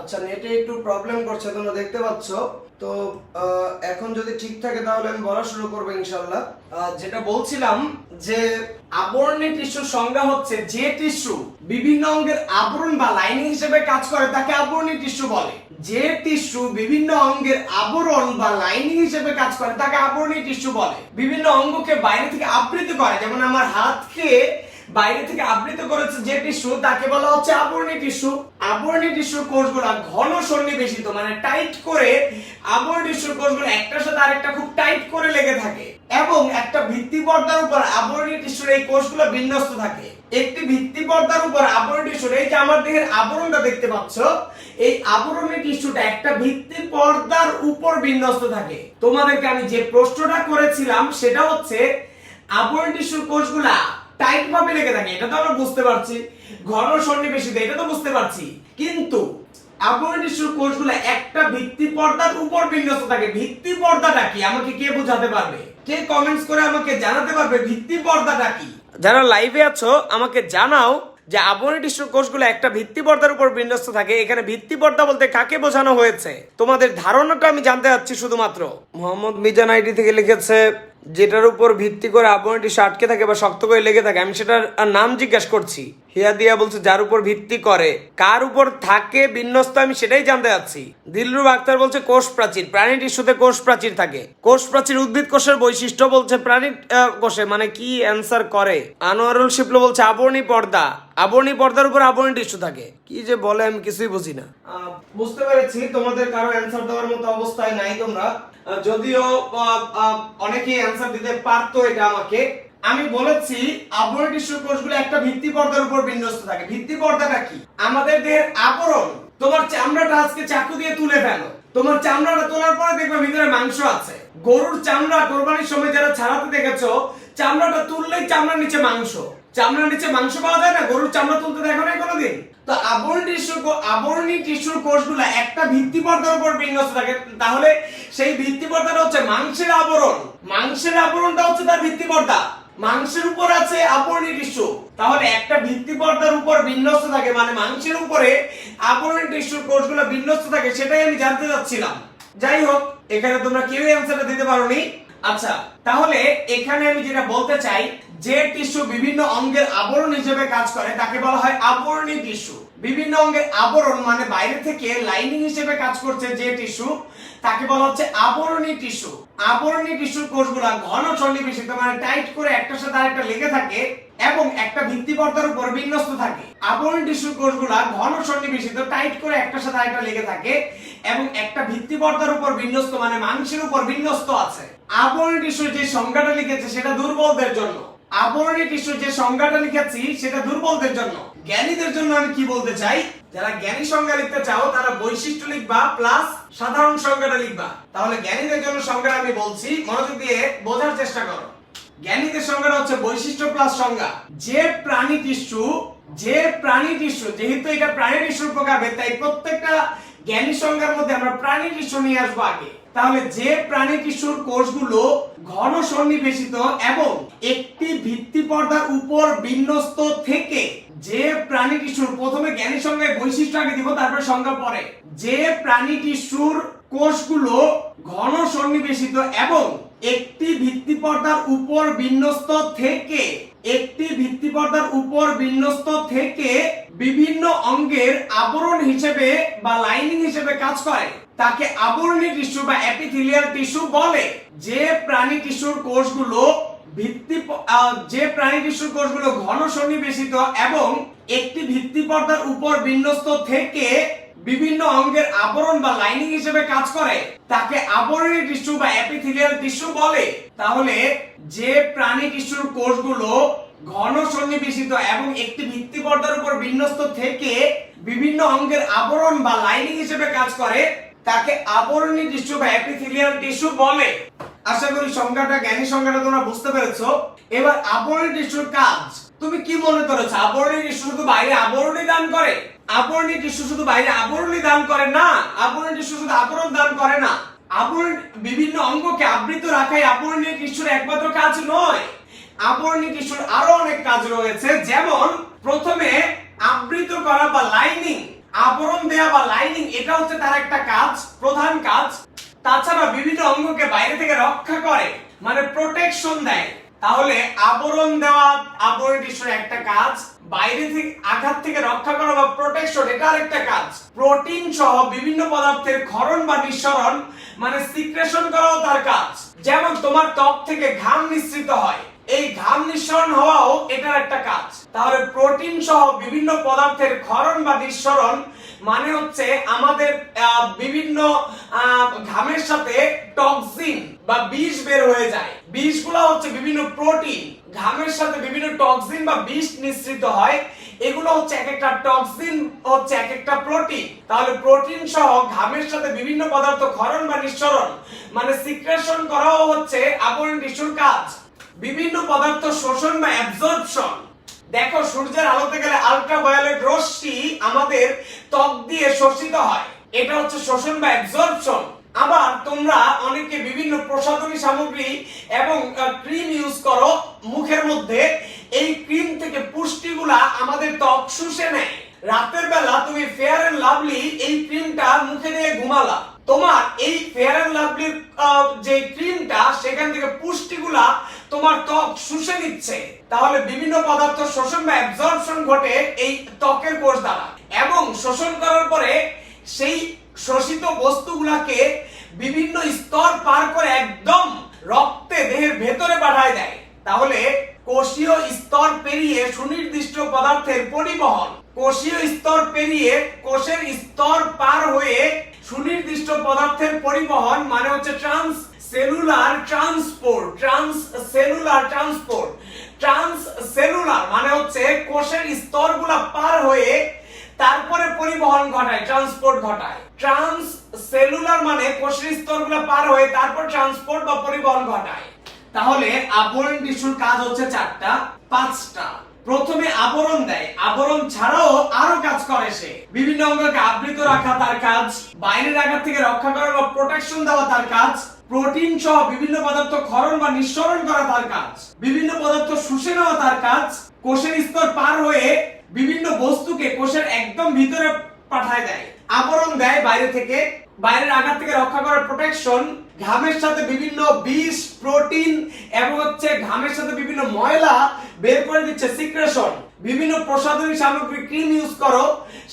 আচ্ছা নেটে একটু প্রবলেম করছে, তোমরা দেখতে পাচ্ছ। তো এখন যদি ঠিক থাকে তাহলে আমি বলা শুরু করব ইনশাল্লাহ যেটা বলছিলাম যে আবরণী টিস্যুর সংজ্ঞা হচ্ছে যে টিস্যু বিভিন্ন অঙ্গের আবরণ বা লাইনিং হিসেবে কাজ করে, তাকে আবরণী টিস্যু বলে। যে টিস্যু বিভিন্ন অঙ্গের আবরণ বা লাইনিং হিসেবে কাজ করে, তাকে আবরণী টিস্যু বলে। বিভিন্ন অঙ্গকে বাইরে থেকে আবৃত করে, যেমন আমার হাতকে বাইরে থেকে আবৃত করেছে যে টিস্যু, তাকে বলা হচ্ছে আবরণী টিস্যু। আবরণী টিস্যুর কোষগুলো ঘন সন্নিবেশিত মানে টাইট করে আবরণী টিস্যুর কোষগুলো একটার সাথে আরেকটা খুব টাইট করে লেগে থাকে। এবং একটা ভিত্তি পর্দার উপর আবরণী টিস্যুর এই কোষগুলো বিন্যস্ত থাকে। একটি ভিত্তি পর্দার উপর আবরণী টিস্যুর, এই যে আমার দেহের আবরণটা দেখতে পাচ্ছ, এই আবরণী টিস্যুটা একটা ভিত্তি পর্দার উপর বিন্যস্ত থাকে। তোমাদেরকে আমি যে প্রশ্নটা করেছিলাম, সেটা হচ্ছে, আবরণ টিস্যুর কোষগুলা টাইট ভাবে লেগে থাকে, এটা তো আমরা বুঝতে পারছি। ঘন সন্নিবেশিত, এটা তো বুঝতে পারছি। কিন্তু আবরণ টিস্যুর কোষগুলো একটা ভিত্তি পর্দার উপর বিন্যস্ত থাকে। ভিত্তি পর্দাটা কি? আমাকে কে বোঝাতে পারবে? কে কমেন্টস করে আমাকে জানাতে পারবে ভিত্তি পর্দাটা কি? যারা লাইভে আছো, আমাকে জানাও যে আবরণী টিস্যুর কোষগুলো একটা ভিত্তি পর্দার উপর বিন্যস্ত থাকে। এখানে ভিত্তি পর্দা বলতে কাকে বোঝানো হয়েছে? তোমাদের ধারণাটা আমি জানতে চাচ্ছি শুধুমাত্র। মোহাম্মদ মিজান আইডি থেকে লিখেছে যেটার উপর ভিত্তি করে আবরণী টিস্যু আটকে থাকে বা শক্ত করে লেগে থাকে, আমি সেটার নাম জিজ্ঞাসা করছি। হিয়া দিয়া বলছে, যার উপর ভিত্তি করে, কার উপর থাকে বিন্যস্ত, আমি সেটাই জানতে চাচ্ছি। দিলরুব আক্তার বলছে, কোষ প্রাচীর, প্রাণী টিস্যুতে কোষ প্রাচীর থাকে। কোষ প্রাচীর উদ্ভিদ কোষের বৈশিষ্ট্য বলছে, প্রাণী কোষে মানে কি অ্যান্সার করে? আনোয়ারুল শিপলো বলছে, আবরণী পর্দা, আবরণী পর্দার উপর আবরণী টিস্যু থাকে। কি যে বলে, আমি কিছুই বুঝি না। বুঝতে পেরেছি, তোমাদের কারও অ্যান্সার দেওয়ার মতো অবস্থায় নাই তোমরা। যদিও অনেকেই অ্যান্সার দিতে পারতো এটা আমাকে। আমি বলেছি আবরণ টিস্যু কোষগুলো একটা ভিত্তি পর্দার উপর বিন্যস্ত থাকে। ভিত্তি পর্দাটা কি? আমাদের দেহের আবরণ তোমার চামড়াটা আজকে চাকু দিয়ে তুলে ফেলো। তোমার চামড়াটা তোলার পরে দেখবে ভিতরে মাংস আছে। গরুর চামড়া কোরবানির সময় যারা ছাড়াতে দেখেছ, চামড়াটা তুললেই চামড়ার নিচে মাংস। চামড়ার নিচে মাংস পাওয়া যায় না? গরুর চামড়া তুলতে দেখো নাই কোনোদিন? তো আবরণ টিস্যু আবরণী টিস্যুর কোষগুলো একটা ভিত্তি পর্দার উপর বিন্যস্ত থাকে। তাহলে সেই ভিত্তি পর্দাটা হচ্ছে মাংসের আবরণ। মাংসের আবরণটা হচ্ছে তার ভিত্তি পর্দা। মাংসের উপর আছে আবরণী টিস্যু তাহলে একটা ভিত্তি পর্দার উপর বিন্যস্ত থাকে মানে মাংসের উপরে আবরণী টিস্যুর কোষগুলো বিন্যস্ত থাকে, সেটাই আমি জানতে চাচ্ছিলাম। যাই হোক, এখানে তোমরা কেউই অ্যান্সারটা দিতে পারোনি। আচ্ছা তাহলে এখানে আমি যেটা বলতে চাই যে টিস্যু বিভিন্ন অঙ্গের আবরণ হিসেবে কাজ করে, তাকে বলা হয় আবরণী টিস্যু। বিভিন্ন অঙ্গের আবরণ মানে বাইরে থেকে লাইনিং হিসেবে কাজ করছে যে টিস্যু, তাকে বলা হচ্ছে আবরণী টিস্যু। আবরণী টিস্যুর কোষগুলা ঘন সন্নিবেশিত মানে টাইট করে একটার সাথে আরেকটা লেগে থাকে এবং একটা ভিত্তি পর্দার উপর বিন্যস্ত থাকে। আবরণী টিস্যুর কোষগুলা ঘন সন্নিবেশিত টাইট করে একটার সাথে আরেকটা লেগে থাকে এবং একটা ভিত্তি পর্দার উপর বিন্যস্ত মানে মাংসের উপর বিন্যস্ত আছে। আবরণী টিস্যুর যে সংজ্ঞাটা লিখেছে, সেটা দুর্বলদের জন্য। আবরণী টিস্যুর যে সংজ্ঞাটা লিখেছি, সেটা দুর্বলদের জন্য। জ্ঞানীদের জন্য আমি কি বলতে চাই? যারা জ্ঞানী সংজ্ঞা লিখতে চাও, তারা বৈশিষ্ট্য লিখবা প্লাস সাধারণ সংজ্ঞাটা লিখবা। তাহলে জ্ঞানীদের জন্য সংজ্ঞাটা আমি বলছি, মনোযোগ দিয়ে বোঝার চেষ্টা করো। জ্ঞানীদের সংজ্ঞাটা হচ্ছে বৈশিষ্ট্য প্লাস সংজ্ঞা। যে প্রাণী টিস্যু, যে প্রাণী টিস্যু, যেহেতু এটা প্রাণী টিস্যুর প্রকারভেদ তাই প্রত্যেকটা জ্ঞানী সংজ্ঞার মধ্যে আমরা প্রাণী টিস্যু নিয়ে আসব আগে। তাহলে যে প্রাণী টিস্যুর কোষগুলো ঘন সন্নিবেশিত এবং একটি ভিত্তি পর্দার উপর বিন্যস্ত থেকে যে প্রাণী টিস্যুর প্রথমে জ্ঞানী সংজ্ঞায় বৈশিষ্ট্য আগে দিব, তারপরে সংজ্ঞা পরে। যে প্রাণী টিস্যুর কোষগুলো ঘন সন্নিবেশিত এবং একটি ভিত্তি পর্দার উপর বিন্যস্ত থেকে একটি ভিত্তি পর্দার উপর বিন্যস্ত থেকে বিভিন্ন অঙ্গের আবরণ হিসেবে বা লাইনিং হিসেবে কাজ করে। তাকে আবরণী টিস্যু বা অ্যাপিথিলিয়াল টিস্যু বলে। যে প্রাণী টিস্যুর কোষগুলো ভিত্তি যে প্রাণী টিস্যুর কোষগুলো ঘন সন্নিবেশিত এবং একটি ভিত্তি পর্দার উপর বিন্যস্ত থেকে বিভিন্ন অঙ্গের আবরণ বা লাইনিং হিসেবে কাজ করে, তাকে আবরণী টিস্যু বা অ্যাপিথিলিয়াল টিস্যু বলে। তাহলে যে প্রাণী টিস্যুর কোষগুলো ঘন সন্নিবেশিত এবং একটি ভিত্তি পর্দার উপর বিন্যস্ত থেকে বিভিন্ন অঙ্গের আবরণ বা লাইনিং হিসেবে কাজ করে, তাকে আবরণী টিস্যু বা অ্যাপিথিলিয়াল টিস্যু বলে। আশা করি সংজ্ঞাটা, জ্ঞানী সংজ্ঞাটা তোমরা বুঝতে পেরেছ। এবার আবরণী টিস্যুর কাজ। তুমি কি মনে করেছ? আবরণী টিস্যু শুধু বাইরে আবরণী দান করে? আবরণী টিস্যু শুধু বাইরে আবরণী দান করে না। আবরণী টিস্যু শুধু আবরণ দান করে না। আবরণ বিভিন্ন অঙ্গকে আবৃত রাখাই আবরণী টিস্যুর একমাত্র কাজ নয়। আবরণী টিস্যুর আরও অনেক কাজ রয়েছে। যেমন, প্রথমে আবৃত করা বা লাইনিং আবরণ দেয়া বা লাইনিং এটা হচ্ছে তার একটা কাজ, প্রধান কাজ। তাছাড়া বিভিন্ন অঙ্গকে বাইরে থেকে রক্ষা করে মানে প্রোটেকশন দেয়। তাহলে আবরণ দেওয়া, আবরণ টিস্যুর একটা কাজ? বাইরে থেকে, আঘাত থেকে রক্ষা করা বা প্রোটেকশন এটা আরেকটা কাজ। প্রোটিন সহ বিভিন্ন পদার্থের ক্ষরণ বা নিঃসরণ মানে সিক্রেশন করাও তার কাজ। যেমন তোমার ত্বক থেকে ঘাম নিঃসৃত হয় এই ঘাম নিঃসরণ হওয়াও এটার একটা কাজ। তাহলে প্রোটিন সহ বিভিন্ন পদার্থের ক্ষরণ বা নিঃসরণ মানে হচ্ছে আমাদের বিভিন্ন ঘামের সাথে টক্সিন বা বিষ বের হয়ে যায়। বিষগুলো হচ্ছে বিভিন্ন প্রোটিন। ঘামের সাথে বিভিন্ন টক্সিন বা বিষ নিঃসৃত হয়। এগুলো হচ্ছে এক একটা টক্সিন হচ্ছে এক একটা প্রোটিন। তাহলে প্রোটিন সহ ঘামের সাথে বিভিন্ন পদার্থ ক্ষরণ বা নিঃসরণ মানে সিক্রেশন করাও হচ্ছে আবরণ টিস্যুর কাজ। বিভিন্ন পদার্থ শোষণ বা অ্যাবজর্পশন দেখো, সূর্যের আলোতে গেলে আল্ট্রাভায়োলেট রশ্মি আমাদের ত্বক দিয়ে শোষিত হয়। এটা হচ্ছে শোষণ বা অ্যাবজর্পশন আবার তোমরা অনেকে বিভিন্ন প্রসাধনী সামগ্রী এবং ক্রিম ইউজ করো মুখের মধ্যে। এই ক্রিম থেকে পুষ্টিগুলা আমাদের ত্বক শুষে নেয়। রাতের বেলা তুমি ফেয়ার এন্ড লাভলি এই ক্রিমটা মুখে দিয়ে ঘুমালা। তোমার এই ফেয়ার এন্ড লাভলির যে ক্রিমটা, সেখান থেকে পুষ্টিগুলা তোমার ত্বক শুষে নিচ্ছে। তাহলে বিভিন্ন পদার্থ শোষণ বা অ্যাবজর্পশন ঘটে এই ত্বকের কোষ দ্বারা। এবং শোষণ করার পরে সেই শোষিত বস্তুগুলাকে বিভিন্ন স্তর পার করে একদম রক্তে, দেহের ভেতরে পাঠায় দেয়। তাহলে কোষীয় স্তর পেরিয়ে সুনির্দিষ্ট পদার্থের পরিবহন, কোষীয় স্তর পেরিয়ে কোষের স্তর পার হয়ে সুনির্দিষ্ট পদার্থের পরিবহন মানে হচ্ছে transcellular transport transcellular transport. Transcellular মানে হচ্ছে কোষের স্তরগুলা পার হয়ে তারপরে পরিবহন ঘটায়, ট্রান্সপোর্ট ঘটায়। ট্রান্স সেলুলার মানে কোষের স্তরগুলো পার হয়ে তারপর ট্রান্সপোর্ট বা পরিবহন ঘটায়। তাহলে আবরণ টিস্যুর কাজ হচ্ছে চারটা, পাঁচটা। প্রথমে আবরণ দেয়। আবরণ ছাড়াও আরও কাজ করে সে। বিভিন্ন অঙ্গকে আবৃত রাখা তার কাজ। বাইরের আঘাত থেকে রক্ষা করা বা প্রোটেকশন দেওয়া তার কাজ। প্রোটিন সহ বিভিন্ন পদার্থ ক্ষরণ বা নিঃসরণ করা তার কাজ। বিভিন্ন পদার্থ শুষে নেওয়া তার কাজ। কোষের স্তর পার হয়ে বিভিন্ন বস্তুকে কোষের একদম ভিতরে পাঠায় দেয়। আবরণ দেয় বাইরে থেকে। বাইরের আঘাত থেকে রক্ষা করার প্রোটেকশন ঘামের সাথে বিভিন্ন বিষ, প্রোটিন এবং হচ্ছে ঘামের সাথে বিভিন্ন ময়লা বের করে দিচ্ছে সিক্রেশন। বিভিন্ন প্রসাধনী সামগ্রী, ক্রিম ইউজ করো,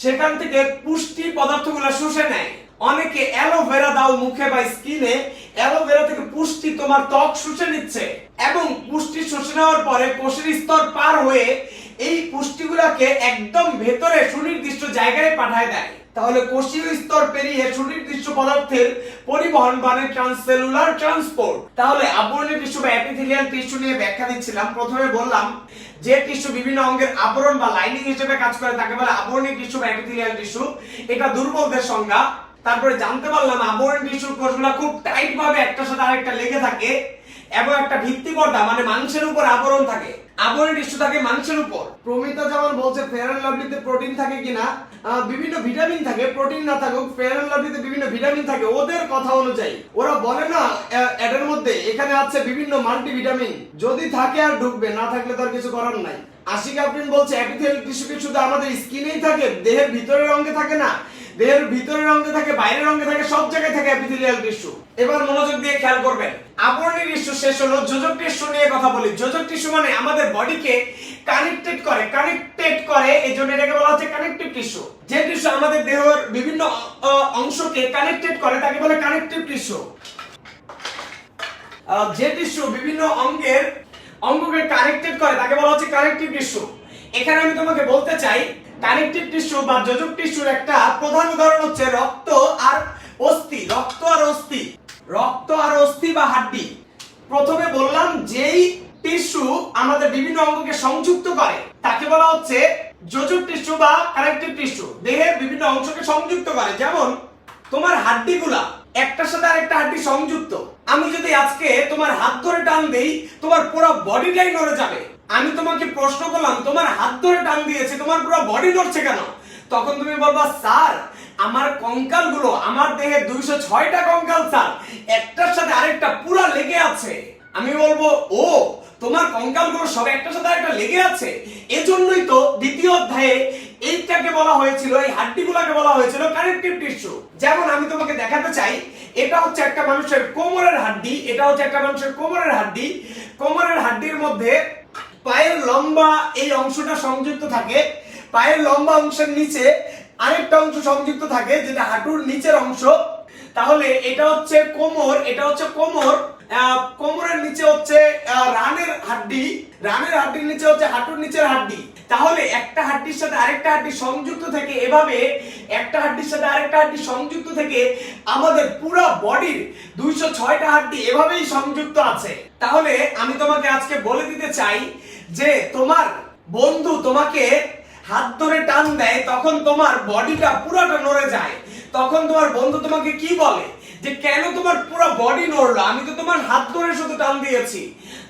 সেখান থেকে পুষ্টি পদার্থগুলো শুষে নেয়। অনেকে অ্যালোভেরা দাও মুখে বা স্কিনে অ্যালোভেরা থেকে পুষ্টি তোমার ত্বক শুষে নিচ্ছে এবং পুষ্টি শুষে নেওয়ার পরে কোষের স্তর পার হয়ে এই পুষ্টিগুলোকে একদম ভেতরে সুনির্দিষ্ট জায়গায় পাঠায় দেয়। তাহলে কোষীয় স্তর পেরিয়ে সুনির্দিষ্ট পদার্থের পরিবহন মানে ট্রান্সসেলুলার ট্রান্সপোর্ট। তাহলে আবরণী টিস্যু বা এপিথেলিয়াল টিস্যু নিয়ে ব্যাখ্যা দিচ্ছিলাম। প্রথমে বললাম যে টিস্যু বিভিন্ন অঙ্গের আবরণ বা লাইনিং হিসেবে কাজ করে, তাকে বলে আবরণী টিস্যু বা এপিথেলিয়াল টিস্যু। এটা দুর্বলদের সংজ্ঞা। তারপরে জানতে পারলাম আবরণী টিস্যুর কোষগুলো খুব টাইট ভাবে একটার সাথে আরেকটা লেগে থাকে। এবং একটা ভিত্তি পর্দা মানে মাংসের উপর আবরণ থাকে আবরণ টিস্যু থাকে মাংসের উপর। প্রমিতা যেমন বলছে ফেয়ার অ্যান্ড লাভলিতে প্রোটিন থাকে কিনা বিভিন্ন ভিটামিন থাকে প্রোটিন না থাকুক ফেয়ার লাভলিতে বিভিন্ন ভিটামিন থাকে, ওদের কথা অনুযায়ী। ওরা বলে না এটার মধ্যে এখানে আছে বিভিন্ন মাল্টিভিটামিন যদি থাকে আর ঢুকবে, না থাকলে তার কিছু করার নাই। আশিক আফরিন বলছে এপিথেল টিস্যু কি শুধু আমাদের স্কিনেই থাকে, দেহের ভিতরের অঙ্গে থাকে না। দেহের ভিতরের অঙ্গে থাকে, বাইরের অঙ্গে থাকে, সব জায়গায় থাকে এপিথেলিয়াল টিস্যু এবার মনোযোগ দিয়ে খেয়াল করবেন। আবরণী টিস্যু শেষ হলো, যোজক টিস্যু নিয়ে কথা বলি। যোজক টিস্যু মানে আমাদের বডিকে কানেক্টেড করে কানেক্টেড করে এই জন্য এটাকে বলা হচ্ছে কানেক্টিভ টিস্যু যে টিস্যু আমাদের দেহের বিভিন্ন অংশকে কানেক্টেড করে, তাকে বলে কানেক্টিভ টিস্যু যে টিস্যু বিভিন্ন অঙ্গের অঙ্গকে কানেক্টেড করে, তাকে বলা হচ্ছে কানেকটিভ টিস্যু এখানে আমি তোমাকে বলতে চাই কানেকটিভ টিস্যু বা যোজক টিস্যুর একটা প্রধান উদাহরণ হচ্ছে রক্ত আর অস্থি। রক্ত আর অস্থি। রক্ত আর অস্থি বা হাড্ডি। প্রথমে বললাম যেই টিস্যু আমাদের বিভিন্ন অঙ্গকে সংযুক্ত করে, তাকে বলা হচ্ছে যোজক টিস্যু বা কানেকটিভ টিস্যু। দেহের বিভিন্ন অংশকে সংযুক্ত করে। যেমন তোমার হাড্ডিগুলা, একটার সাথে আরেকটা হাড্ডি সংযুক্ত। আমি যদি আজকে তোমার হাত ধরে টান দেই, তোমার পুরো বডিটাই নড়ে যাবে। আমি তোমাকে প্রশ্ন করলাম, তোমার হাত ধরে টান দিয়েছে, তোমার পুরো বডি ধরছে কেন? তখন তুমি বলবা, স্যার, আমার কঙ্কালগুলো আমার দেহে দুইশো ছয়টা কঙ্কাল, স্যার। একটার সাথে আরেকটা পুরা লেগে আছে। আমি বলব, ও, তোমার কঙ্কালগুলো সব একটার সাথে আরেকটা লেগে আছে? এজন্যই তো দ্বিতীয় অধ্যায়ে এইটাকে বলা হয়েছিল, এই হাড্ডিগুলোকে বলা হয়েছিল কানেকটিভ টিস্যু যেমন আমি তোমাকে দেখাতে চাই, এটা হচ্ছে একটা মানুষের কোমরের হাড্ডি, এটা হচ্ছে একটা মানুষের কোমরের হাড্ডি। কোমরের হাড্ডির মধ্যে পায়ের লম্বা এই অংশটা সংযুক্ত থাকে। পায়ের লম্বা অংশের নিচে আরেকটা অংশ সংযুক্ত থাকে, যেটা হাঁটুর নিচের অংশ। তাহলে এটা হচ্ছে কোমর, এটা হচ্ছে কোমর কোমরের নিচে হচ্ছে রানের হাড্ডি। রানের হাড্ডির নিচে হচ্ছে হাঁটুর নিচের হাড্ডি। তাহলে একটা হাড্ডির সাথে আরেকটা হাড্ডি সংযুক্ত থেকে এভাবে একটা হাড্ডির সাথে আরেকটা হাড্ডি সংযুক্ত থেকে আমাদের পুরো বডির দুইশো ছয়টা হাড্ডি এভাবেই সংযুক্ত আছে। তাহলে আমি তোমাকে আজকে বলে দিতে চাই যে তোমার বন্ধু তোমাকে হাত ধরে টান দেয়, তখন তোমার বডিটা পুরোটা নড়ে যায়। তখন তোমার বন্ধু তোমাকে কি বলে? যে কেন তোমার পুরো বডি নড়লো? আমি তো তোমার হাত ধরে শুধু টান দিয়েছি।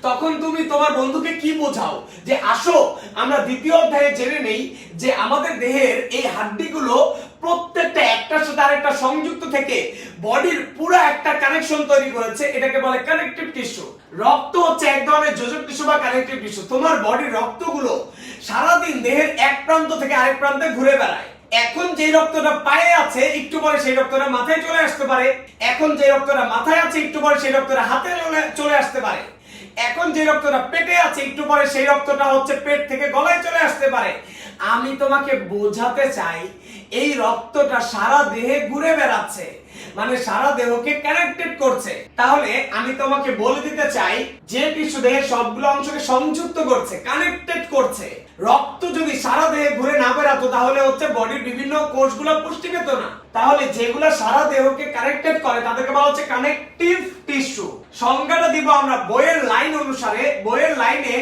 তখন তুমি তোমার বন্ধুকে কি বোঝাও? যে আসো, আমরা দ্বিতীয় অধ্যায়ে জেনে নেই যে আমাদের দেহের এই হাড্ডিগুলো প্রত্যেকটা একটার সাথে আরেকটা সংযুক্ত থেকে বডির পুরো একটা কানেকশন তৈরি করেছে, এটাকে বলে কানেকটিভ টিস্যু রক্ত হচ্ছে এক ধরনের যোজক টিস্যু বা কানেকটিভ টিস্যু তোমার বডির রক্তগুলো সারাদিন দেহের এক প্রান্ত থেকে আরেক প্রান্তে ঘুরে বেড়ায়। এখন যে রক্তটা পায়ে আছে, একটু পরে সেই রক্তটা মাথায় চলে আসতে পারে। এখন যে রক্তটা মাথায় আছে, একটু পরে সেই রক্তটা হাতে চলে- চলে আসতে পারে। এখন যে রক্তটা পেটে আছে, একটু পরে সেই রক্তটা হচ্ছে পেট থেকে গলায় চলে আসতে পারে। আমি তোমাকে বোঝাতে চাই এই রক্তটা সারা দেহে ঘুরে বেড়াচ্ছে। মানে সারা দেহকে কানেক্টেড করছে। তাহলে আমি তোমাকে বলে দিতে চাই, যে টিস্যু দেহের সবগুলো অংশকে সংযুক্ত করছে কানেক্টেড করছে। রক্ত যদি সারা দেহে ঘুরে না বেড়াতো, তাহলে হচ্ছে বডির বিভিন্ন কোষগুলো পুষ্টি পেত না। তাহলে যেগুলো সারা দেহকে কানেক্টেড করে, তাদেরকে বলা হচ্ছে কানেকটিভ টিস্যু সংজ্ঞাটা দিব আমরা বইয়ের লাইন অনুসারে। বইয়ের লাইনে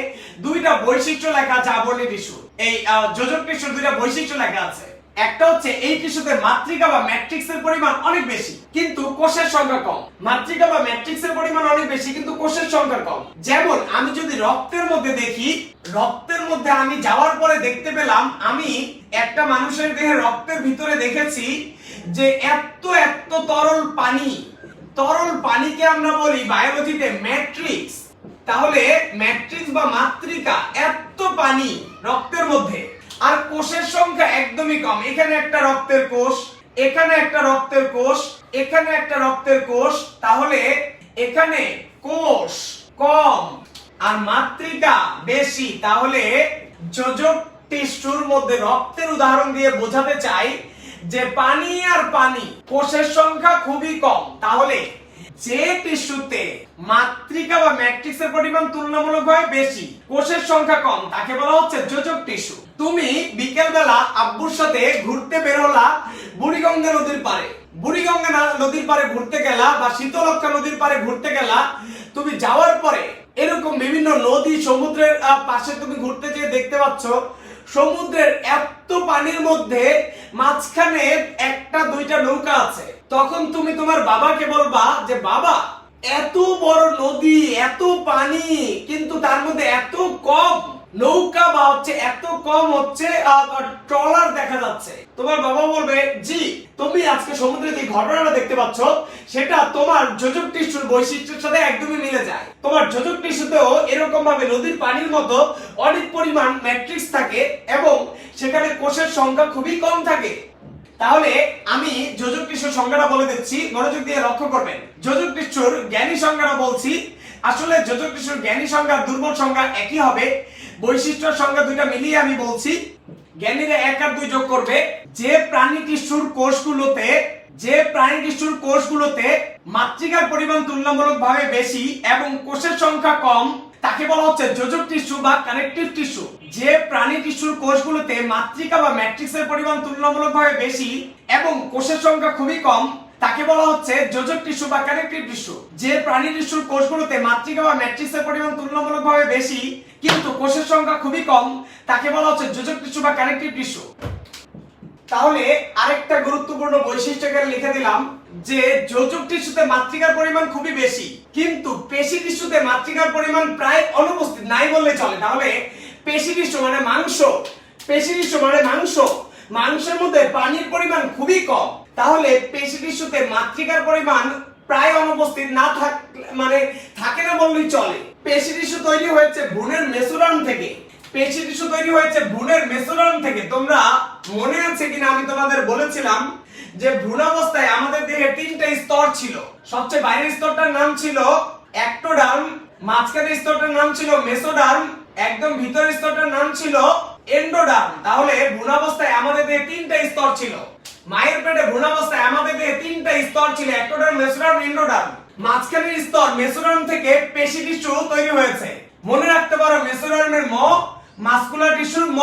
দুইটা বৈশিষ্ট্য লেখা আছে আবরণী টিস্যু এই যোজক টিস্যুর দুইটা বৈশিষ্ট্য লেখা আছে। একটা হচ্ছে এই টিস্যুতে মাতৃকা বা ম্যাট্রিক্সের পরিমাণ অনেক বেশি, কিন্তু কোষের সংখ্যা কম। মাতৃকা বা ম্যাট্রিক্সের পরিমাণ অনেক বেশি, কিন্তু কোষের সংখ্যা কম। যেমন, আমি যদি রক্তের মধ্যে দেখি, রক্তের মধ্যে আমি যাওয়ার পরে দেখতে পেলাম, আমি একটা মানুষের দেহে রক্তের ভিতরে দেখেছি যে এত এত তরল পানি, তরল পানিকে আমরা বলি বায়োলজিতে ম্যাট্রিক্স। তাহলে ম্যাট্রিক্স বা মাতৃকা এত পানি রক্তের মধ্যে। আর কোষের সংখ্যা একদমই কম। এখানে একটা রক্তের কোষ, এখানে একটা রক্তের কোষ, এখানে একটা রক্তের কোষ, তাহলে এখানে কোষ কম আর মাতৃকা বেশি। তাহলে যোজক টিস্যুর মধ্যে রক্তের উদাহরণ দিয়ে বোঝাতে চাই যে পানি আর পানি কোষের সংখ্যা খুবই কম। তাহলে যে টিস্যুতে মাতৃকা বা ম্যাট্রিক্সের পরিমাণ তুলনামূলকভাবে বেশি। কোষের সংখ্যা কম, তাকে বলা হচ্ছে যোজক টিস্যু। তুমি বিকেল বেলা আব্বুর সাথে ঘুরতে বের হলা বুড়িগঙ্গা নদীর পারে বুড়িগঙ্গা নদীর পারে ঘুরতে গেলা বা শীতলক্ষা নদীর পারে ঘুরতে গেলা, তুমি যাওয়ার পরে এরকম বিভিন্ন নদী, সমুদ্রের পাশে তুমি ঘুরতে যেয়ে দেখতে পাচ্ছ সমুদ্রের এত পানির মধ্যে মাঝখানে একটা, দুইটা নৌকা আছে। তখন তুমি তোমার বাবাকে বলবা যে, বাবা, এত বড় নদী, এত পানি, কিন্তু তার মধ্যে এত কম। নৌকা বা হচ্ছে এত কম হচ্ছে ট্রলার দেখা যাচ্ছে। তোমার বাবা বলবে, জি, তুমি আজকে সমুদ্রে যে ঘটনাটা দেখতে পাচ্ছ, সেটা তোমার যোজক টিস্যুর বৈশিষ্ট্যের সাথে একদমই মিলে যায়। তোমার যোজক টিস্যুতেও এরকম ভাবে নদীর পানির মতো অনেক পরিমাণ ম্যাট্রিক্স থাকে এবং সেখানে কোষের সংখ্যা খুবই কম থাকে। তাহলে আমি যোজক টিস্যুর সংজ্ঞাটা বলে দিচ্ছি, মনোযোগ দিয়ে লক্ষ্য করবেন। যোজক টিস্যুর জ্ঞানী সংজ্ঞাটা বলছি। আসলে যোজক টিস্যুর জ্ঞানী আর দুর্বল সংজ্ঞা একই হবে। বৈশিষ্ট্যের সংজ্ঞা দুইটা মিলিয়ে আমি বলছি, জ্ঞানীরা এক আর দুই যোগ করবে। যে প্রাণী টিস্যুর কোষগুলোতে, যে প্রাণী টিস্যুর কোষগুলোতে মাতৃকার পরিমাণ তুলনামূলকভাবে বেশি এবং কোষের সংখ্যা কম, তাকে বলা হচ্ছে যোজক টিস্যু বা কানেকটিভ টিস্যু। যে প্রাণী টিস্যুর কোষগুলোতে মাতৃকা বা ম্যাট্রিক্সের পরিমাণ তুলনামূলকভাবে বেশি এবং কোষের সংখ্যা খুবই কম তাকে বলা হচ্ছে যোজক টিস্যু বা কানেকটিভ টিস্যু। যে প্রাণী টিস্যুর কোষগুলোতে মাতৃকা বা ম্যাট্রিক্সের পরিমাণ তুলনামূলকভাবে বেশি, কিন্তু কোষের সংখ্যা খুবই কম, তাকে বলা হচ্ছে যোজক টিস্যু বা কানেকটিভ টিস্যু। তাহলে আরেকটা গুরুত্বপূর্ণ বৈশিষ্ট্য এখানে লিখে দিলাম যে যোজক টিস্যুতে মাতৃকার পরিমাণ খুবই বেশি, কিন্তু পেশি টিস্যুতে মাতৃকার পরিমাণ প্রায় অনুপস্থিত নাই বললে চলে। তাহলে পেশি টিস্যু মানে মাংস, পেশি টিস্যু মানে মাংস, মাংসের মধ্যে পানির পরিমাণ খুবই কম। তাহলে পেশি টিস্যুতে মাতৃকার পরিমাণ প্রায় অনুপস্থিত না থাক মানে থাকে না বললেই চলে। পেশি টিস্যু তৈরি হয়েছে ভ্রূণের মেসুরান থেকে। পেশি টিস্যু তৈরি হয়েছে ভ্রূণের মেসোডার্ম থেকে। তোমরা মনে আছে কিনা আমি তোমাদের বলেছিলাম যে ভ্রূণাবস্থায় আমাদের দেহে তিনটা স্তর ছিল। সবচেয়ে বাইরের স্তরটার নাম ছিল অ্যাক্টোডার্ম, মাঝখানের স্তরটার নাম ছিল মেসোডার্ম, একদম ভিতরের স্তরটার নাম ছিল এন্ডোডার্ম। তাহলে ভ্রূণাবস্থায় আমাদের দেহে তিনটা স্তর ছিল। মায়ের পেটে ভ্রূণাবস্থায় আমাদের দেহে তিনটা স্তর ছিল অ্যাক্টোডার্ম মেসোডার্ম এন্ডোডার্ম মাঝখানের স্তর মেসোডার্ম থেকে পেশি টিস্যু তৈরি হয়েছে। মনে রাখতে পারো, মেসোডার্মের ম, মাসকুলার টিস্যুর ম।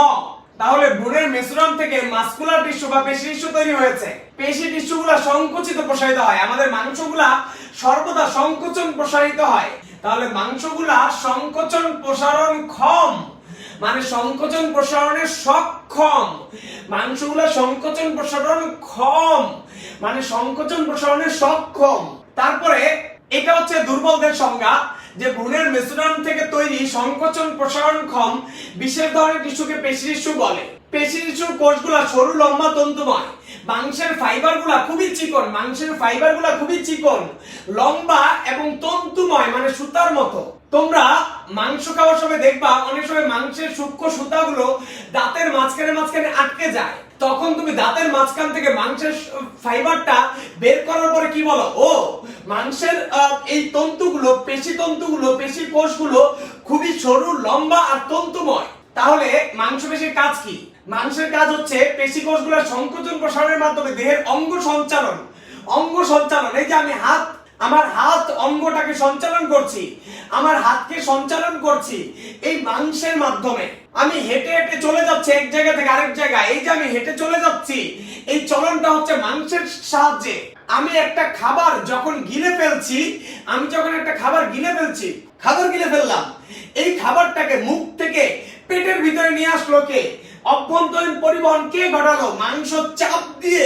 তাহলে ভ্রূণের মেসোডার্ম থেকে মাসকুলার টিস্যু বা পেশি টিস্যু তৈরি হয়েছে। পেশি টিস্যুগুলো সংকুচিত প্রসারিত হয়। আমাদের মাংসগুলা সর্বদা সংকোচন প্রসারিত হয়। তাহলে মাংসগুলা সংকোচন প্রসারণ ক্ষম। মানে সংকোচন প্রসারণে সক্ষম। মাংসগুলা সংকোচন প্রসারণ ক্ষম। মানে সংকোচন প্রসারণের সক্ষম। তারপরে এটা হচ্ছে দুর্বলদের সংজ্ঞা, যে ভ্রূণের মেসোডার্ম থেকে তৈরি সংকোচন প্রসারণ ক্ষম বিশেষ ধরনের টিস্যুকে পেশি টিস্যু বলে। পেশি টিস্যুর কোষগুলা সরু, লম্বা, তন্তুময়। মাংসের ফাইবারগুলা খুবই চিকন, মাংসের ফাইবারগুলা খুবই চিকন, লম্বা এবং তন্তুময় মানে সুতার মতো। তোমরা মাংস খাওয়ার সময় দেখবা, অনেক সময় মাংসের সূক্ষ্ম সুতাগুলো দাঁতের মাঝখানে মাঝখানে আটকে যায়। তখন তুমি দাঁতের মাঝখান থেকে মাংসের ফাইবারটা বের করার পরে কি বলো? ও, মাংসের এই তন্তুগুলো, পেশি তন্তুগুলো, পেশি কোষগুলো খুবই সরু, লম্বা আর তন্তুময়। তাহলে মাংসপেশির কাজ কি? মাংসের কাজ হচ্ছে পেশি কোষগুলোর সংকোচন প্রসারণের মাধ্যমে দেহের অঙ্গ সঞ্চালন। অঙ্গ সঞ্চালন, এই যে আমি হাত আমার হাত অঙ্গটাকে সঞ্চালন করছি, আমার হাতকে সঞ্চালন করছি এই মাংসের মাধ্যমে। আমি হেঁটে হেঁটে চলে যাচ্ছি এক জায়গা থেকে আরেক জায়গায়। এই যে আমি হেঁটে চলে যাচ্ছি, এই চলনটা হচ্ছে মাংসের সাহায্যে। আমি একটা খাবার যখন গিলে ফেলছি, আমি যখন একটা খাবার গিলে ফেলছি খাবার গিলে ফেললাম, এই খাবারটাকে মুখ থেকে পেটের ভিতরে নিয়ে আসলো কে? অভ্যন্তরীণ পরিবহন কে ঘটালো? মাংস চাপ দিয়ে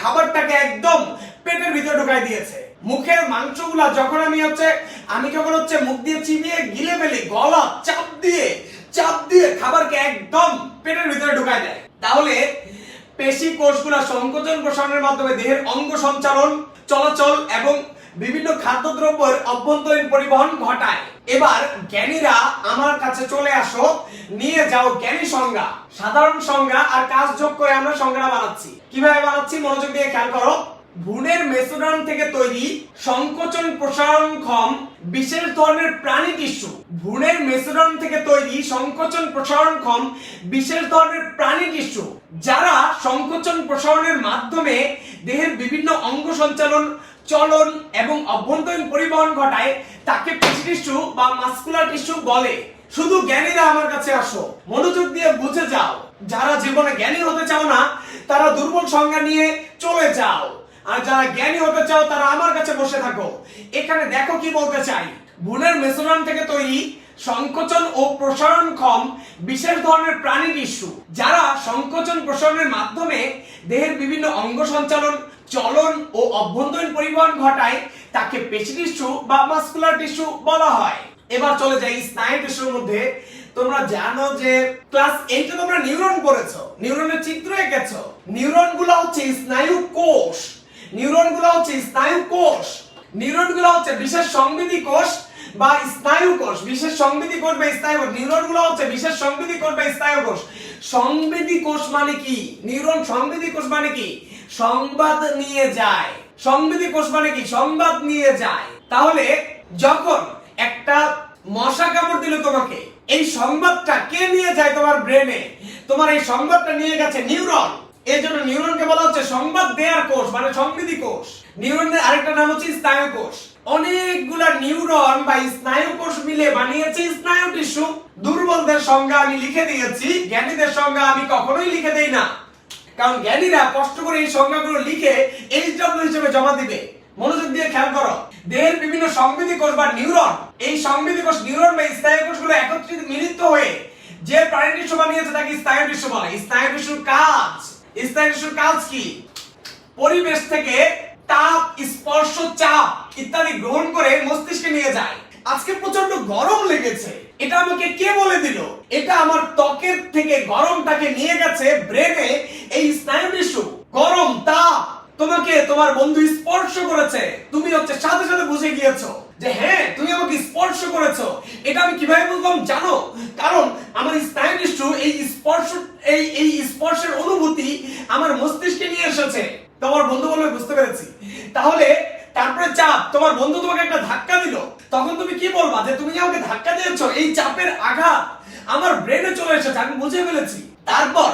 খাবারটাকে একদম পেটের ভিতরে ঢুকাই দিয়েছে। মুখের মাংসগুলা যখন আমি হচ্ছে, আমি যখন হচ্ছে মুখ দিয়ে চিবিয়ে গিলে ফেলি, গলা চাপ দিয়ে চাপ দিয়ে খাবারকে একদম পেটের ভিতরে ঢুকাই দেয়। তাহলে পেশি কোষগুলা সংকোচন প্রসারণের মাধ্যমে দেহের অঙ্গ সঞ্চালন, চলাচল এবং বিভিন্ন খাদ্যদ্রব্যের অভ্যন্তরীণ পরিবহন ঘটায়। এবার জ্ঞানীরা আমার কাছে চলে আসো, নিয়ে যাও জ্ঞানী সংজ্ঞা, সাধারণ সংজ্ঞা আর কাজ যোগ করে আমরা সংজ্ঞা বানাচ্ছি। কীভাবে বানাচ্ছি, মনোযোগ দিয়ে খেয়াল করো। ভ্রূণের মেসোডার্ম থেকে তৈরি সংকোচন প্রসারণক্ষম বিশেষ ধরনের প্রাণী টিস্যু। ভ্রূণের মেসোডার্ম থেকে তৈরি সংকোচন প্রসারণক্ষম বিশেষ ধরনের প্রাণী টিস্যু, যারা সংকোচন প্রসারণের মাধ্যমে দেহের বিভিন্ন অঙ্গ সঞ্চালন, চলন এবং অভ্যন্তরীণ পরিবহন ঘটায়, তাকে পেশি টিস্যু বা মাস্কুলার টিস্যু বলে। শুধু জ্ঞানীরা আমার কাছে আসো, মনোযোগ দিয়ে বুঝে যাও। যারা জীবনে জ্ঞানী হতে চাও না, তারা দুর্বল সংজ্ঞা নিয়ে চলে যাও। আর যারা জ্ঞানী হতে চাও, তারা আমার কাছে বসে থাকো। এখানে দেখো কি বলতে চাই। ভুলের মেসোরাম থেকে তৈরি সংকোচন ও প্রসারণ ক্ষম বিশেষ ধরনের প্রাণী টিস্যু, যারা সংকোচন প্রসারণের মাধ্যমে দেহের বিভিন্ন অঙ্গ সঞ্চালন, চলন ও অভ্যন্তরীণ পরিবহন ঘটায়, তাকে পেশি টিস্যু বা মাস্কুলার টিস্যু বলা হয়। এবার চলে যাই স্নায়ু টিস্যুর মধ্যে। তোমরা জানো যে ক্লাস এইটে তোমরা নিউরন পড়েছো। নিউরনের চিত্র এঁকেছো। নিউরনগুলো হচ্ছে স্নায়ু কোষ নিউরনগুলো হচ্ছে স্নায়ু কোষ। নিউরনগুলো হচ্ছে বিশেষ সংবেদী কোষ বা স্নায়ু কোষ। বিশেষ সংবেদী কোষ বা স্নায়ু কোষ। নিউরনগুলো হচ্ছে বিশেষ সংবেদী কোষ বা স্নায়ু কোষ। সংবেদী কোষ মানে কি? নিউরন সংবেদী কোষ মানে কি? সংবাদ নিয়ে যায়। সংবেদী কোষ মানে কি? সংবাদ নিয়ে যায়। তাহলে যখন একটা মশা কামড় দিল তোমাকে, এই সংবাদটা কে নিয়ে যায় তোমার ব্রেনে তোমার এই সংবাদটা নিয়ে গেছে নিউরন এই জন্য নিউরনকে বলা হচ্ছে সংবাদ দেয়ার কোষ মানে কোষ। নিউরনের আরেকটা নাম হচ্ছে স্নায়ু কোষ। অনেকগুলা নিউরন বা স্নায়ু কোষ মিলে বানিয়েছে স্নায়ু টিস্যু। দুর্বলদের সংজ্ঞা আমি লিখে দিয়েছি, জ্ঞানীদের সংজ্ঞা আমি কখনোই লিখে দেই না। কারণ জ্ঞানীরা কষ্ট করে এই সংজ্ঞাগুলো লিখে হিসেবে জমা দিবে। মনোযোগ দিয়ে খেয়াল করো, দেহের বিভিন্ন সংবেদী কোষ বা নিউরন, এই সংবেদী কোষ, নিউরন বা স্নায়ু কোষগুলো একত্রিত মিলিত হয়ে যে প্রাণী টিস্যু বানিয়েছে তাকে স্নায়ু টিস্যু বলে। স্নায়ু টিস্যুর কাজ টিস্যুর কাজ কি? পরিবেশ থেকে তাপ, স্পর্শ, চাপ ইত্যাদি গ্রহণ করে মস্তিষ্কে নিয়ে যায়। আজকে প্রচণ্ড গরম লেগেছে। এটা আমাকে কে বলে দিল? এটা আমার ত্বকের থেকে গরমটাকে নিয়ে গেছে ব্রেনে এই স্নায়ু টিস্যু। গরম, তাপ তোমাকে তোমার বন্ধু স্পর্শ করেছে। তুমি হচ্ছে সাথে সাথে বুঝে গিয়েছো। যে হ্যাঁ তুমি আমাকে স্পর্শ করেছ। এটা আমি কীভাবে বুঝলাম জানো? কারণ আমার স্নায়ুনিষ্ঠ এই স্পর্শ, এই এই স্পর্শের অনুভূতি আমার মস্তিষ্কে নিয়ে এসেছে। তোমার বন্ধু বলবে, বুঝতে পেরেছি। তাহলে তারপরে চাপ, তোমার বন্ধু তোমাকে একটা ধাক্কা দিল। তখন তুমি কি বলবা? যে তুমি আমাকে ধাক্কা দিয়েছ, এই চাপের আঘাত আমার ব্রেনে চলে এসেছে, আমি বুঝে ফেলেছি। তারপর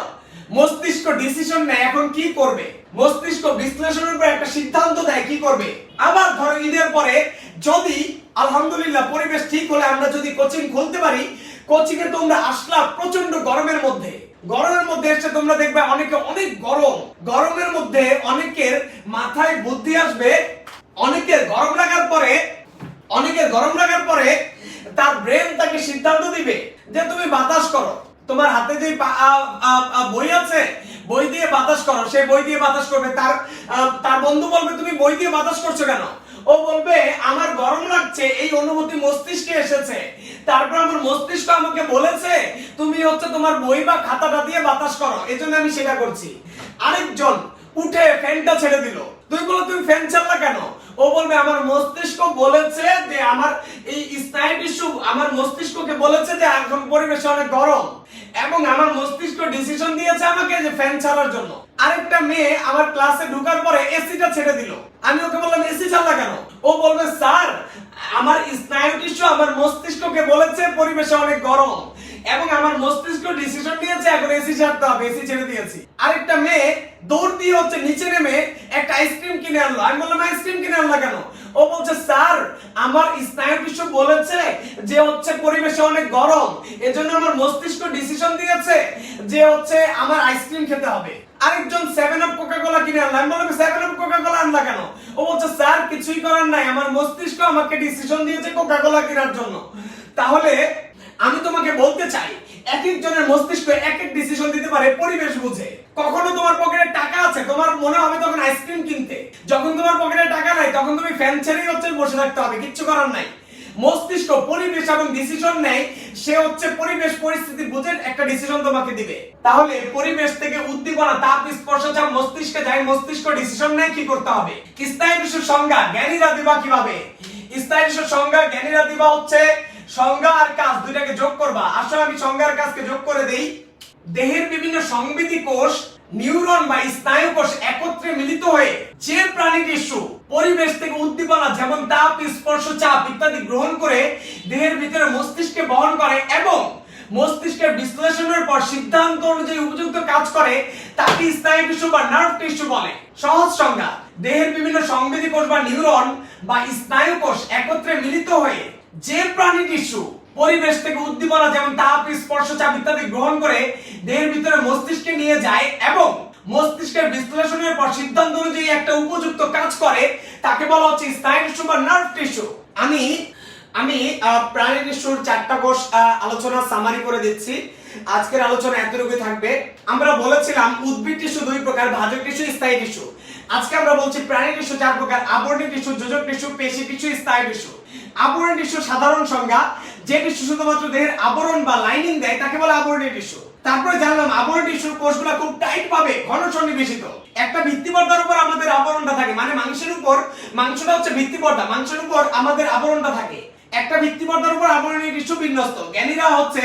মস্তিষ্ক ডিসিশন নেয় এখন কি করবে? মস্তিষ্ক বিশ্লেষণের পর একটা সিদ্ধান্ত দেয় কি করবে? আবার ধরো ঈদের পরে যদি, আলহামদুলিল্লাহ, পরিবেশ ঠিক হলে আমরা যদি কোচিং খুলতে পারি কোচিং এ তোমরা আসলা প্রচণ্ড গরমের মধ্যে। গরমের মধ্যে এসে তোমরা দেখবে অনেকে অনেক গরম। গরমের মধ্যে অনেকের মাথায় বুদ্ধি আসবে, অনেকের গরম লাগার পরে, অনেকের গরম লাগার পরে তার ব্রেন তাকে সিদ্ধান্ত দিবে যে তুমি বাতাস করো। তোমার হাতে যে বই আছে, বই দিয়ে বাতাস করো, সে বই দিয়ে বাতাস করবে, তার তার বন্ধু বলবে, তুমি বই দিয়ে বাতাস করছ কেন? ও বলবে, আমার গরম লাগছে, এই অনুভূতি মস্তিষ্কে এসেছে। তারপর আমার মস্তিষ্ক আমাকে বলেছে, তুমি হচ্ছে তোমার বই বা খাতাটা দিয়ে বাতাস করো। এজন্য আমি সেটা করছি। আরেকজন উঠে ফ্যানটা ছেড়ে দিল। তুই বলো, তুমি ফ্যান চাললা কেন? ও বলবে, আমার মস্তিষ্ক বলেছে যে আমার এই স্নায়ু টিস্যু আমার মস্তিষ্ককে বলেছে যে এখন পরিবেশ অনেক গরম এবং আমার মস্তিষ্ক ডিসিশন দিয়েছে আমাকে যে ফ্যান চালার জন্য। আরেকটা মেয়ে আমার ক্লাসে ঢুকার পরে এসিটা ছেড়ে দিল। আমি ওকে বললাম, এসি চাললা কেন? ও বলবে, স্যার, আমার স্নায়ু টিস্যু আমার মস্তিষ্ককে বলেছে পরিবেশে অনেক গরম এবং আমার মস্তিষ্ক ডিসিশন নিয়েছে, এখন এসি ছাড়তে হবে এসি ছেড়ে দিয়েছি। আরেকটা মেয়ে দৌড় দিয়ে হচ্ছে নিচে নেমে একটা আইসক্রিম কিনে আনলো। আমি বললাম আইসক্রিম কিনে আনলা কেন? ও বলছে স্যার আমার স্নায়ু টিস্যু বলেছে যে হচ্ছে পরিবেশে অনেক গরম। এজন্য আমার মস্তিষ্ক ডিসিশন দিয়েছে যে হচ্ছে আমার আইসক্রিম খেতে হবে। আরেকজন সেভেন আপ কোকা কোলা কিনে আনলো। আমি বললাম সেভেন আপ কোকা কোলা আনলা কেন? ও বলছে স্যার কিছুই করার নাই। আমার মস্তিষ্ক আমাকে ডিসিশন দিয়েছে কোকা কোলা কেনার জন্য। তাহলে আমি তোমাকে বলতে চাই এক একজনের মস্তিষ্ক এক এক ডিসিশন দিতে পারে, পরিবেশ বুঝে। কখনো তোমার পকেটে টাকা আছে, তোমার মনে হবে তখন আইসক্রিম কিনতে। যখন তোমার পকেটে টাকা নাই, তখন তুমি ফ্যান ছেড়েই হচ্ছে বসে থাকতে হবে, কিচ্ছু করার নাই। মস্তিষ্ক পরিবেশ এবং ডিসিশন নেয়, সে হচ্ছে পরিবেশ পরিস্থিতি বুঝে একটা ডিসিশন তোমাকে দিবে। তাহলে পরিবেশ থেকে উদ্দীপনা, তাপ, স্পর্শ যা মস্তিষ্কে যায়, মস্তিষ্ক ডিসিশন নেয়, কি করতে হবে? স্থায়ী বিষয়ের সংজ্ঞা, জ্ঞানীরা দিবা কীভাবে? স্থায়ী বিষয়ের সংজ্ঞা, জ্ঞানীরা দিবা হচ্ছে সংজ্ঞা আর কাজ দুইটাকে যোগ করবা। আসলে আমি সংজ্ঞা আর কাজকে যোগ করে দেই। দেহের বিভিন্ন সংবেদী কোষ, নিউরন বা স্নায়ু কোষ একত্রে মিলিত হয়ে যে প্রাণী টিস্যু, পরিবেশ থেকে উদ্দীপনা, যেমন তাপ, স্পর্শ, চাপ ইত্যাদি গ্রহণ করে দেহের ভিতরে মস্তিষ্কে বহন করে এবং মস্তিষ্কের বিশ্লেষণের পর সিদ্ধান্ত অনুযায়ী উপযুক্ত কাজ করে, তাকে স্নায়ু টিস্যু বা নার্ভ টিস্যু বলে। সহজ সংজ্ঞা, দেহের বিভিন্ন সংবেদী কোষ বা নিউরন বা স্নায়ু কোষ একত্রে মিলিত হয়ে যে প্রাণী টিস্যু পরিবেশ থেকে উদ্দীপনা যেমন তাপ, স্পর্শ, চাপ ইত্যাদি গ্রহণ করে দেহের ভিতরে মস্তিষ্কে নিয়ে যায় এবং মস্তিষ্কের বিশ্লেষণের পর সিদ্ধান্ত অনুযায়ী একটা উপযুক্ত কাজ করে, তাকে বলা হচ্ছে স্নায়ু টিস্যু বা নার্ভ টিস্যু। আমি আমি প্রাণী টিস্যুর চারটা কোষ আলোচনা সামারি করে দিচ্ছি। আজকের আলোচনা এতটুকুই থাকবে। আমরা বলেছিলাম উদ্ভিদ টিস্যু দুই প্রকার, ভাজক টিস্যু, স্থায়ী টিস্যু। আজকে আমরা বলছি প্রাণী টিস্যু চার প্রকার আবরণী টিস্যু, যোজক টিস্যু, পেশি টিস্যু, স্থায়ী টিস্যু। আবরণী টিস্যু সাধারণ সংজ্ঞা। যে টিস্যু শুধুমাত্র দেহের আবরণ বা লাইনিং দেয়, তাকে বলে আবরণী টিস্যু তারপরে জানলাম আবরণী টিস্যুর কোষগুলো খুব টাইট পাবে ঘন সন্নিবেশিত। একটা ভিত্তিপর্দার উপর আমাদের আবরণটা থাকে মানে মাংসের উপর, মাংসটা হচ্ছে ভিত্তিপর্দা মাংসের উপর আমাদের আবরণটা থাকে। একটা ভিত্তিপর্দার উপর আবরণী টিস্যু বিন্যস্ত। জ্ঞানীরা হচ্ছে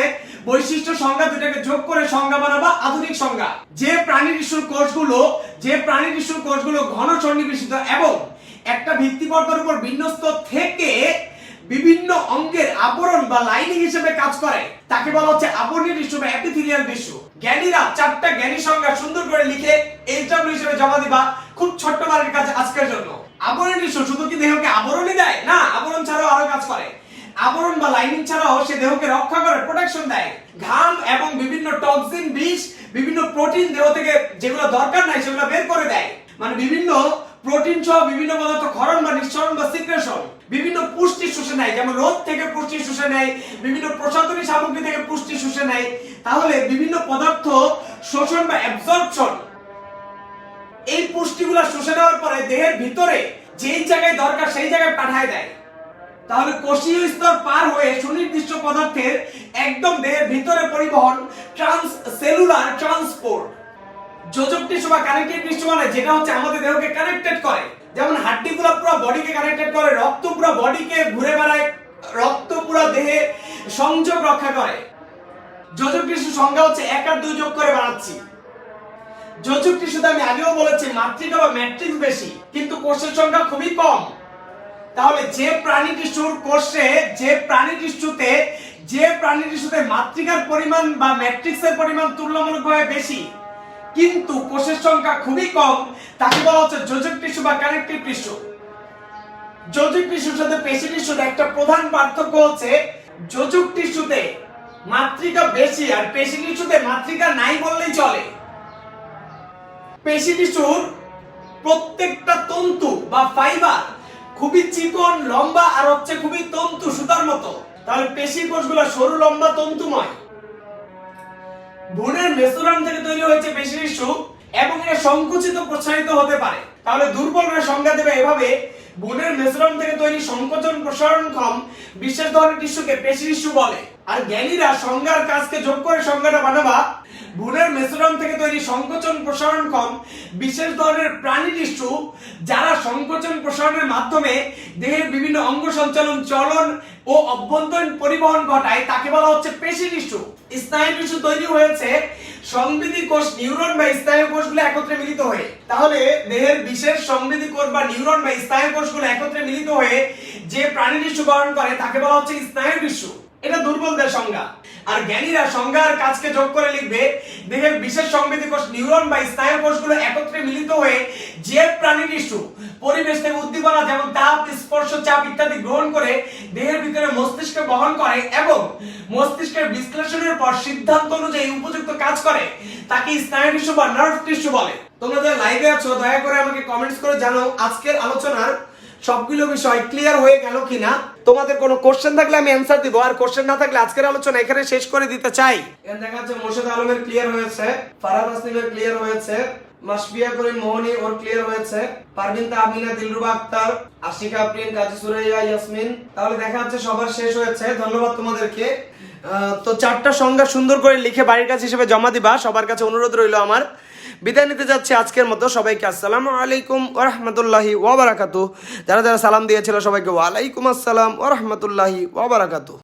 বৈশিষ্ট্য সংজ্ঞা দুটাকে যোগ করে সংজ্ঞা বানাবা আধুনিক সংজ্ঞা। যে প্রাণী টিস্যুর কোষগুলো, যে প্রাণী টিস্যুর কোষগুলো ঘন সন্নিবেশিত এবং একটা ভিত্তিপর্দার উপর বিন্যস্ত থেকে বিভিন্ন অঙ্গের আবরণ বা লাইনিং হিসেবে কাজ করে। তাকে বলা হচ্ছে আবরণী টিস্যু বা এপিথেলিয়াল টিস্যু জ্ঞানীরা চারটা জ্ঞানী সংজ্ঞা সুন্দর করে লিখে এইচডব্লিউ হিসেবে জমা দিবা খুব ছোট্ট বাড়ির কাছে আজকের জন্য। আবরণী টিস্যু শুধু কি দেহকে আবরণই দেয়? না, আবরণ ছাড়াও আরও কাজ করে। আবরণ বা লাইনিং ছাড়াও সে দেহকে রক্ষা করে প্রোটেকশন দেয়। ঘাম এবং বিভিন্ন টক্সিন বিষ, বিভিন্ন প্রোটিন দেহ থেকে যেগুলো দরকার নাই সেগুলো বের করে দেয়। মানে বিভিন্ন প্রোটিন সহ বিভিন্ন পদার্থ ক্ষরণ বা নিঃসরণ বা সিক্রেশন, বিভিন্ন পুষ্টি শুষে নেয়, যেমন রোদ থেকে পুষ্টি শুষে নেয়, বিভিন্ন প্রসাধনী সামগ্রী থেকে পুষ্টি শুষে নেয়। তাহলে বিভিন্ন পদার্থ শোষণ বা অ্যাবজর্পশন এই পুষ্টিগুলো শুষে নেওয়ার পরে দেহের ভিতরে যেই জায়গায় দরকার সেই জায়গায় পাঠায় দেয়। তাহলে কোষীয় স্তর পার হয়ে সুনির্দিষ্ট পদার্থের একদম দেহের ভিতরে পরিবহন ট্রান্স সেলুলার ট্রান্সপোর্ট যোজক টিস্যু বা কানেক্টেড টিস্যু মানে যেটা হচ্ছে আমাদের দেহকে কানেক্টেড করে। যেমন হাড্ডিগুলো পুরো বডিকে কানেক্টেড করে, রক্ত পুরো বডিকে ঘুরে বেড়ায়, রক্ত পুরো দেহে সংযোগ রক্ষা করে। যোজক টিস্যু সংজ্ঞা হচ্ছে এক আর দুই যোগ করে বানাচ্ছি যোজক টিস্যুতে আমি আগেও বলেছি, মাতৃকা বা ম্যাট্রিক্স বেশি, কিন্তু কোষের সংখ্যা খুবই কম। তাহলে যে প্রাণী টিস্যুর কোষে, যে প্রাণী টিস্যুতে, যে প্রাণী টিস্যুতে মাতৃকার পরিমাণ বা ম্যাট্রিক্সের পরিমাণ তুলনামূলকভাবে বেশি কিন্তু কোষের সংখ্যা খুবই কম, তাকে বলা হচ্ছে যোজক টিস্যু বা কানেক্টিভ টিস্যু। যোজক টিস্যুর সাথে পেশি টিস্যুর একটা প্রধান পার্থক্য হচ্ছে যোজক টিস্যুতে মাতৃকা বেশি আর পেশি টিস্যুতে মাতৃকা নাই বললেই চলে। পেশি টিস্যুর প্রত্যেকটা তন্তু বা ফাইবার খুবই চিকন, লম্বা আর হচ্ছে খুবই তন্তু সুতার মতো। তাহলে পেশি কোষগুলো সরু, লম্বা, তন্তুময়। ভ্রূণের মেসোরাম থেকে তৈরি হয়েছে পেশির সুখ এবং এরা সংকুচিত, প্রসারিত হতে পারে। তাহলে দুর্বলরা সংজ্ঞা দেবে এভাবে ভ্রূণের মেসোরাম থেকে তৈরি সংকোচন প্রসারণক্ষম বিশেষ ধরনের টিস্যুকে পেশি টিস্যু বলে। আর জ্ঞানীরা সংজ্ঞার কাজকে যোগ করে সংজ্ঞাটা বানাবা। ভ্রূণের মেসোরাম থেকে তৈরি সংকোচন প্রসারণ কম। বিশেষ ধরনের প্রাণী টিস্যু যারা সংকোচন প্রসারণের মাধ্যমে দেহের বিভিন্ন অঙ্গ সঞ্চালন, চলন ও অভ্যন্তরীণ পরিবহন ঘটায়, তাকে বলা হচ্ছে পেশি টিস্যু স্নায়ু টিস্যু তৈরি হয়েছে সংবেদী কোষ, নিউরন বা স্নায়ু কোষগুলো একত্রে মিলিত হয়ে। তাহলে দেহের বিশেষ সংবেদী কোষ বা নিউরন বা স্নায়ু কোষগুলো একত্রে মিলিত হয়ে যে প্রাণী টিস্যু গঠন করে, তাকে বলা হচ্ছে স্নায়ু টিস্যু এটা দুর্বলদের সংজ্ঞা। আর জ্ঞানীরা সংজ্ঞার কাজকে যোগ করে লিখবে, দেহের বিশেষ সংবেদী কোষ, নিউরন বা স্নায়ু কোষগুলো একত্রে মিলিত হয়ে যে প্রাণী টিস্যু পরিবেশ থেকে উদ্দীপনা যেমন তাপ, স্পর্শ, চাপ ইত্যাদি গ্রহণ করে দেহের ভিতরে মস্তিষ্কে বহন করে এবং মস্তিষ্কের বিশ্লেষণের পর সিদ্ধান্ত অনুযায়ী উপযুক্ত কাজ করে, তাকে স্নায়ু টিস্যু বা নার্ভ টিস্যু বলে। তোমরা যারা লাইভে আছো, দয়া করে আমাকে কমেন্টস করে জানাও আজকের আলোচনার সবগুলো বিষয় ক্লিয়ার হয়ে গেল কিনা? তোমাদের কোনো কোশ্চেন থাকলে আমি অ্যান্সার দিব, আর কোশ্চেন না থাকলে আজকের আলোচনা এখানে শেষ করে দিতে চাই। এখানে দেখা যাচ্ছে মোর্শেদ আলমের ক্লিয়ার হয়েছে, ফারহাদ আসলিমের ক্লিয়ার হয়েছে, মাসবিয়া করিম মোহনী ওর ক্লিয়ার হয়েছে, পারভিন তাহমিনা দিলরুবা আক্তার, আশিকা আফরিন, কাজী সুরাইয়া, ইয়াসমিন। তাহলে দেখা যাচ্ছে সবার শেষ হয়েছে। ধন্যবাদ তোমাদেরকে। তো চারটা সংজ্ঞা সুন্দর করে লিখে বাড়ির কাছে হিসেবে জমা দিবা। সবার কাছে অনুরোধ রইল আমার। বিদায় নিতে যাচ্ছি আজকের মতো। সবাইকে আসসালামু আলাইকুম ওরহমতুল্লাহি ওবরাকাতু যারা যারা সালাম দিয়েছিল সবাইকে ওয়ালাইকুম আসসালাম ওরহমতুল্লাহি ওয়াবারাকাতু